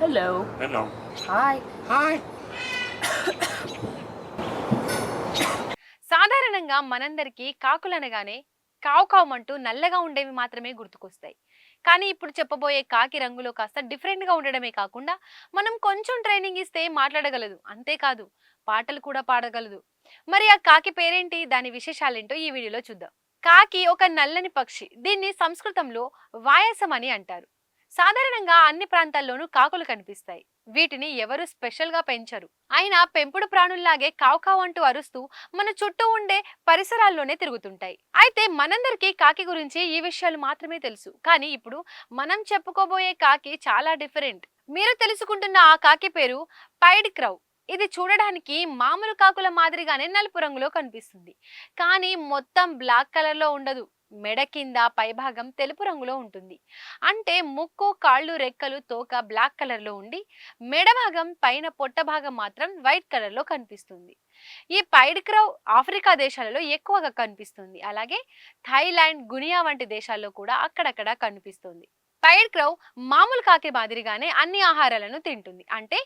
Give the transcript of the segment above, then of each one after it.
Hello. Hello. Hi. Hi. సాధారణంగా మనందరికీ కాకులనగానే కావు కావుమంటూ నల్లగా ఉండేవి మాత్రమే గుర్తుకొస్తాయి కానీ ఇప్పుడు చెప్పబోయే కాకి రంగులో కాస్త డిఫరెంట్గా ఉండడమే కాకుండా మనం కొంచెం ట్రైనింగ్ ఇస్తే మాట్లాడగలదు అంతేకాదు పాటలు కూడా పాడగలదు మరి ఆ కాకి పేరేంటి దాని విశేషాలేంటో ఈ వీడియోలో చూద్దాం కాకి ఒక నల్లని పక్షి దీన్ని సంస్కృతంలో వాయసం అని అంటారు సాధారణంగా అన్ని ప్రాంతాల్లోనూ కాకులు కనిపిస్తాయి. వీటిని ఎవరు స్పెషల్గా పెంచరు. అయినా పెంపుడు ప్రాణుల్లాగే కావు కావు అంటూ అరుస్తూ మన చుట్టూ ఉండే పరిసరాల్లోనే తిరుగుతుంటాయి. అయితే మనందరికీ కాకి గురించి ఈ విషయాలు మాత్రమే తెలుసు. కానీ ఇప్పుడు మనం చెప్పుకోబోయే కాకి చాలా డిఫరెంట్. మీరు తెలుసుకుంటున్న ఆ కాకి పేరు పైడ్ క్రౌ. ఇది చూడడానికి మామూలు కాకుల మాదిరిగానే నలుపు రంగులో కనిపిస్తుంది. కానీ మొత్తం బ్లాక్ కలర్లో ఉండదు. మెడ కింద పైభాగం తెలుపు రంగులో ఉంటుంది. అంటే ముక్కు కాళ్ళు రెక్కలు తోక బ్లాక్ కలర్లో ఉండి మెడ భాగం పైన పొట్ట భాగం మాత్రం వైట్ కలర్లో కనిపిస్తుంది. ఈ పైడ్ క్రౌ ఆఫ్రికా దేశాలలో ఎక్కువగా కనిపిస్తుంది. అలాగే థాయిలాండ్ గునియా వంటి దేశాల్లో కూడా అక్కడక్కడ కనిపిస్తుంది. పైడ్ క్రౌ మామూలు కాకి మాదిరిగానే అన్ని ఆహారాలను తింటుంది. అంటే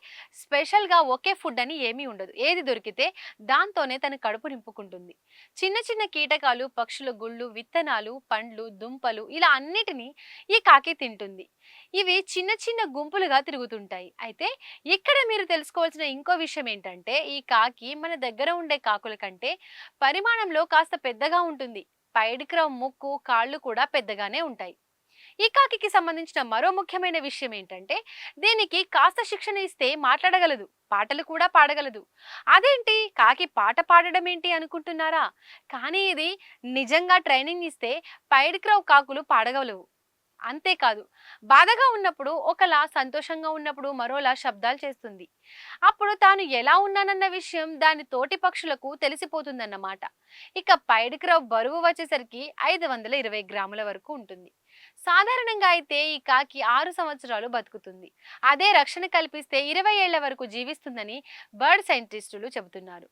స్పెషల్గా ఒకే ఫుడ్ అని ఏమీ ఉండదు. ఏది దొరికితే దాంతోనే తన కడుపు నింపుకుంటుంది. చిన్న చిన్న కీటకాలు పక్షుల గుళ్ళు విత్తనాలు పండ్లు దుంపలు ఇలా అన్నిటినీ ఈ కాకి తింటుంది. ఇవి చిన్న చిన్న గుంపులుగా తిరుగుతుంటాయి. అయితే ఇక్కడ మీరు తెలుసుకోవాల్సిన ఇంకో విషయం ఏంటంటే ఈ కాకి మన దగ్గర ఉండే కాకుల కంటే పరిమాణంలో కాస్త పెద్దగా ఉంటుంది. పైడిక్రవ్ ముక్కు కాళ్ళు కూడా పెద్దగానే ఉంటాయి. ఈ కాకికి సంబంధించిన మరో ముఖ్యమైన విషయం ఏంటంటే దీనికి కాస్త శిక్షణ ఇస్తే మాట్లాడగలదు పాటలు కూడా పాడగలదు. అదేంటి? కాకి పాట పాడడం ఏంటి అనుకుంటున్నారా? కానీ ఇది నిజంగా ట్రైనింగ్ ఇస్తే పైడిక్రవ్ కాకులు పాడగలవు. అంతేకాదు బాధగా ఉన్నప్పుడు ఒకలా సంతోషంగా ఉన్నప్పుడు మరోలా శబ్దాలు చేస్తుంది. అప్పుడు తాను ఎలా ఉన్నానన్న విషయం దాని తోటి పక్షులకు తెలిసిపోతుందన్నమాట. ఇక పైడిక్రవ్ బరువు వచ్చేసరికి ఐదు వందల ఇరవై గ్రాముల వరకు ఉంటుంది. సాధారణంగా అయితే ఈ కాకి ఆరు సంవత్సరాలు బతుకుతుంది. అదే రక్షణ కల్పిస్తే ఇరవై ఏళ్ళ వరకు జీవిస్తుందని బర్డ్ సైంటిస్టులు చెబుతున్నారు.